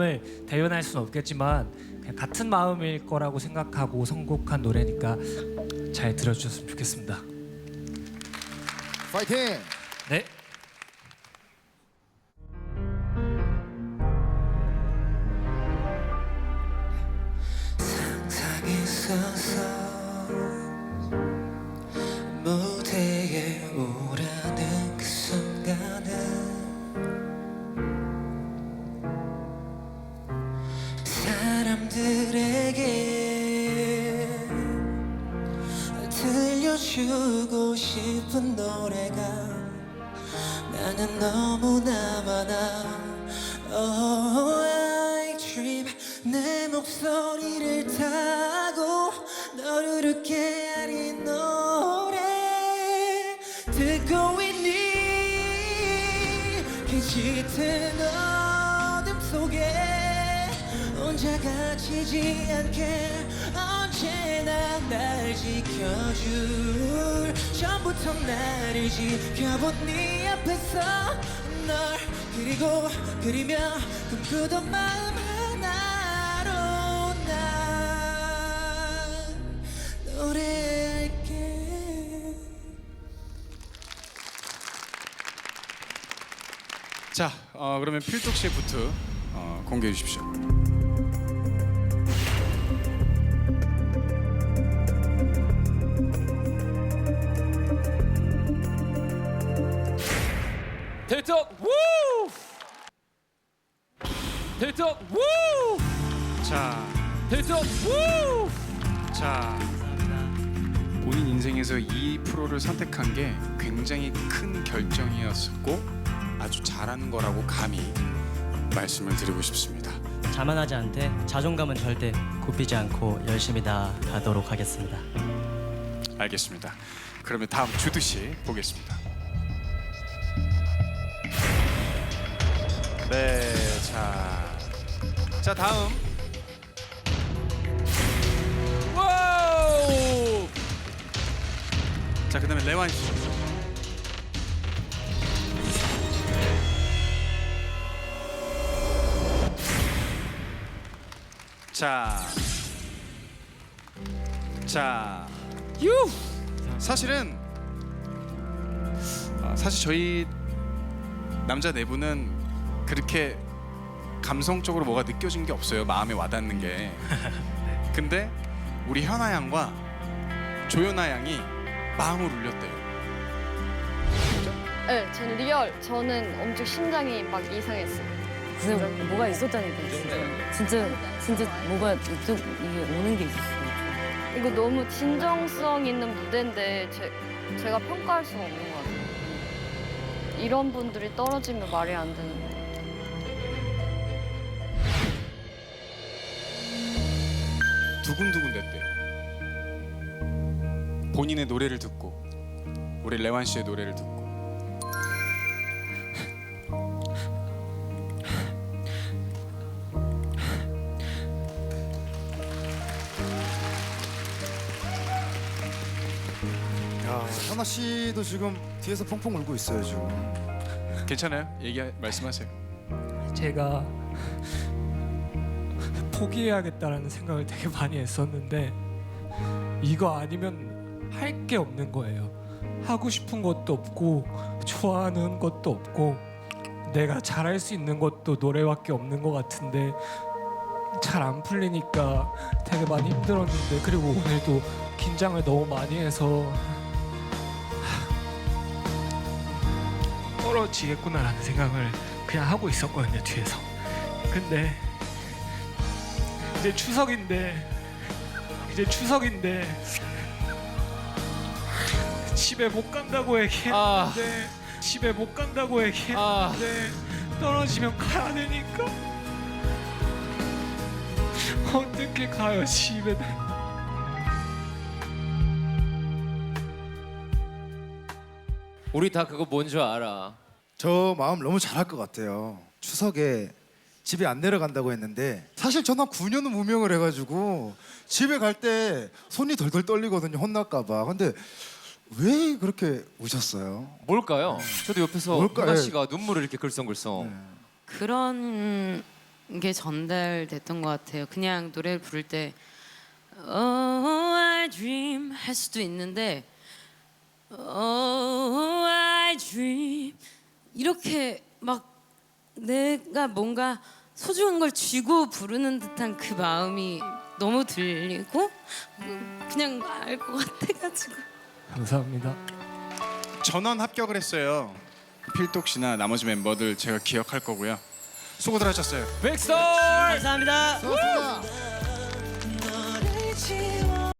마음을 대변할 수는 없겠지만 그냥 같은 마음일 거라고 생각하고 선곡한 노래니까 잘 들어주셨으면 좋겠습니다. 파이팅! 네. 사람들에게 들려주고 싶은 노래가 나는 너무나 많아. Oh I dream 내 목소리를 타고 너를 웃게 하리 노래 듣고 있니? 그 짙은 어둠 속에 혼자 갇히지 않게 언제나 날 지켜줄 처음부터 나를 지켜본 네 앞에서 널 그리고 그리며 꿈꾸던 마음 하나로 난 노래할게 자, 어, 그러면 필독 셰프트 어, 공개해 주십시오. 대턱 우! 대턱 우! 자, 대턱 우! 자, 본인 인생에서 이 프로를 선택한 게 굉장히 큰 결정이었고 아주 잘한 거라고 감히 말씀을 드리고 싶습니다. 자만하지 않되 자존감은 절대 굽히지 않고 열심히 나가도록 하겠습니다. 알겠습니다. 그러면 다음 씨 보겠습니다. 네, 자, 자 다음 와우! 자 그다음에 레완 씨. 자, 자, 유! 사실은 아, 사실 저희 남자 내부는 그렇게 감성적으로 뭐가 느껴진 게 없어요. 마음에 와닿는 게. 근데 우리 현아 양과 조연아 양이 마음을 울렸대요. 네, 전 리얼. 저는 엄청 심장이 막 이상했어요. 무슨 뭐가 있었다니까 진짜 진짜 진짜 뭐가 이쪽 이게 오는 게 있었어. 이거 너무 진정성 있는 무대인데 제, 제가 평가할 수가 없는 것 같아요. 이런 분들이 떨어지면 말이 안 되는데. 두근두근 됐대요. 본인의 노래를 듣고 우리 레완 씨의 노래를 듣고 야, 현아 씨도 지금 뒤에서 펑펑 울고 있어요 지금. 괜찮아요? 얘기 말씀하세요. 제가 포기해야겠다라는 생각을 되게 많이 했었는데 이거 아니면 할 게 없는 거예요. 하고 싶은 것도 없고 좋아하는 것도 없고 내가 잘할 수 있는 것도 노래밖에 없는 것 같은데 잘 안 풀리니까 되게 많이 힘들었는데 그리고 오늘도 긴장을 너무 많이 해서 떨어지겠구나라는 생각을 그냥 하고 있었거든요 뒤에서 근데 이제 추석인데 이제 추석인데 집에 못 간다고 얘기했는데 아. 집에 못 간다고 얘기했는데 아. 떨어지면 가야 되니까 어떻게 가요 집에 우리 다 그거 뭔 줄 알아. 저 마음 너무 잘할 것 같아요. 추석에 집에 안 내려간다고 했는데 사실 저는 9년은 무명을 해가지고 집에 갈 때 손이 덜덜 떨리거든요. 혼날까봐. 근데 왜 그렇게 우셨어요? 뭘까요? 저도 옆에서 뭘까요? 현아 씨가 눈물을 이렇게 글썽글썽. 그런 게 전달됐던 것 같아요. 그냥 노래를 부를 때 Oh I dream 할 수도 있는데 Oh I dream 이렇게 막 내가 뭔가 소중한 걸 쥐고 부르는 듯한 그 마음이 너무 들리고 그냥 알 것 같아가지고 감사합니다. 전원 합격을 했어요. 필독 씨나 나머지 멤버들 제가 기억할 거고요. 수고들 하셨어요. 백설 감사합니다. 수고하셨습니다.